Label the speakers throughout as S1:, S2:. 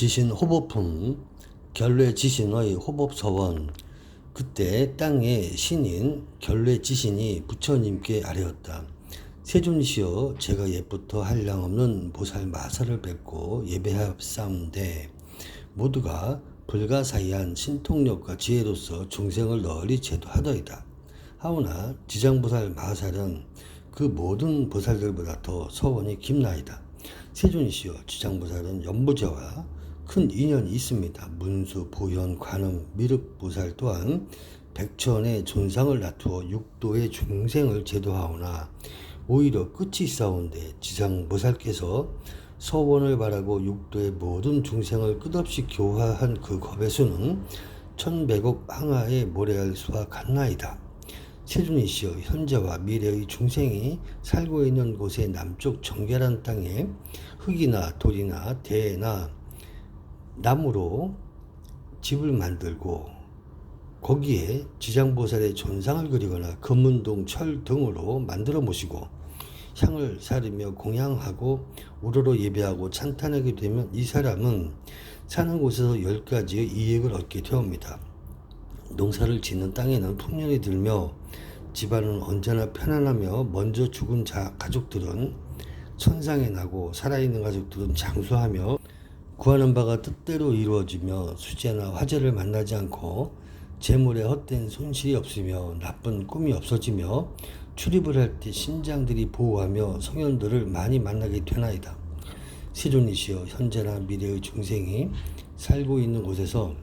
S1: 지신 호법품 결례 지신의 호법서원 그때 땅의 신인 결례 지신이 부처님께 아뢰었다. 세존이시여 제가 옛부터 한량 없는 보살 마사를 뵙고 예배하옵사온데 모두가 불가사의한 신통력과 지혜로서 중생을 널리 제도하더이다. 하오나 지장보살 마살은 그 모든 보살들보다 더 서원이 깊나이다. 세존이시여 지장보살은 연부제와 큰 인연이 있습니다. 문수, 보현, 관음, 미륵보살 또한 백천의 존상을 다투어 육도의 중생을 제도하오나 오히려 끝이 있사온데 지장보살께서 서원을 바라고 육도의 모든 중생을 끝없이 교화한 그 겁의 수는 천백억 항하의 모래알 수와 같나이다. 세존이시여 현재와 미래의 중생이 살고 있는 곳의 남쪽 정결한 땅에 흙이나 돌이나 대나 나무로 집을 만들고 거기에 지장보살의 존상을 그리거나 금문동 철 등으로 만들어 모시고 향을 사르며 공양하고 우러러 예배하고 찬탄하게 되면 이 사람은 사는 곳에서 열 가지의 이익을 얻게 되옵니다. 농사를 짓는 땅에는 풍년이 들며 집안은 언제나 편안하며 먼저 죽은 자 가족들은 천상에 나고 살아있는 가족들은 장수하며 구하는 바가 뜻대로 이루어지며 수재나 화재를 만나지 않고 재물에 헛된 손실이 없으며 나쁜 꿈이 없어지며 출입을 할 때 신장들이 보호하며 성현들을 많이 만나게 되나이다. 세존이시여 현재나 미래의 중생이 살고 있는 곳에서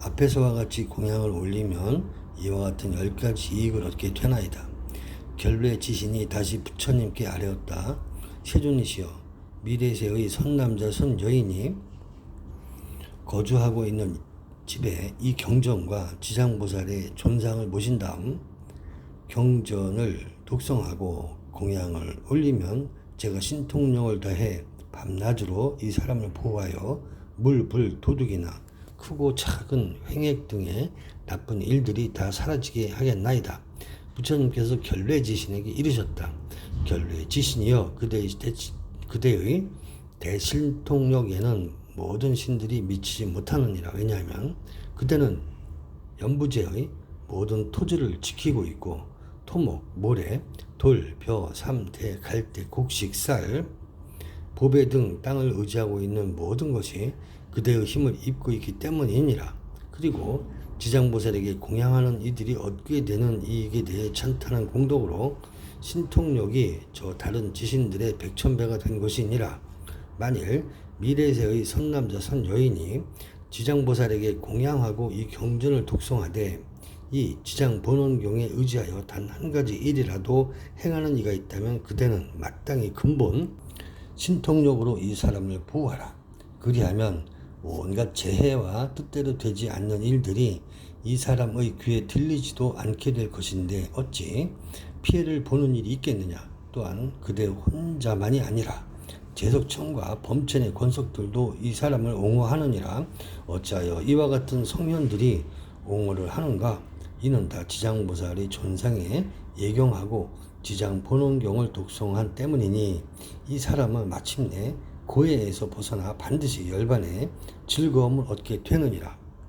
S1: 앞에서와 같이 공양을 올리면 이와 같은 열 가지 이익을 얻게 되나이다. 결례 지신이 다시 부처님께 아뢰었다. 세존이시여 미래세의 선남자 선 여인이 거주하고 있는 집에 이 경전과 지장보살의 존상을 모신 다음 경전을 독성하고 공양을 올리면 제가 신통력을 다해 밤낮으로 이 사람을 보호하여 물, 불, 도둑이나 크고 작은 횡액 등의 나쁜 일들이 다 사라지게 하겠나이다. 부처님께서 결례지신에게 이르셨다. 결례지신이여 그대의, 대, 그대의 대실통력에는 모든 신들이 미치지 못하느니라. 왜냐하면 그대는 연부제의 모든 토지를 지키고 있고 토목, 모래, 돌, 벼, 삼, 대, 갈대, 곡식, 쌀, 보배 등 땅을 의지하고 있는 모든 것이 그대의 힘을 입고 있기 때문이니라. 그리고 지장보살에게 공양하는 이들이 얻게 되는 이익에 대해 찬탄한 공덕으로 신통력이 저 다른 지신들의 백천배가 된 것이니라. 만일 미래세의 선남자 선여인이 지장보살에게 공양하고 이 경전을 독송하되 이 지장 본원경에 의지하여 단 한 가지 일이라도 행하는 이가 있다면 그대는 마땅히 근본 신통력으로 이 사람을 보호하라. 그리하면 온갖 재해와 뜻대로 되지 않는 일들이 이 사람의 귀에 들리지도 않게 될 것인데 어찌 피해를 보는 일이 있겠느냐. 또한 그대 혼자만이 아니라 제석청과 범천의 권석들도 이 사람을 옹호하느니라. 어찌하여 이와 같은 성현들이 옹호를 하는가. 이는 다 지장보살의 존상에 예경하고 지장 본원경을 독송한 때문이니 이 사람은 마침내 고해에서 벗어나 반드시 열반에 즐거움을 얻게 되느니라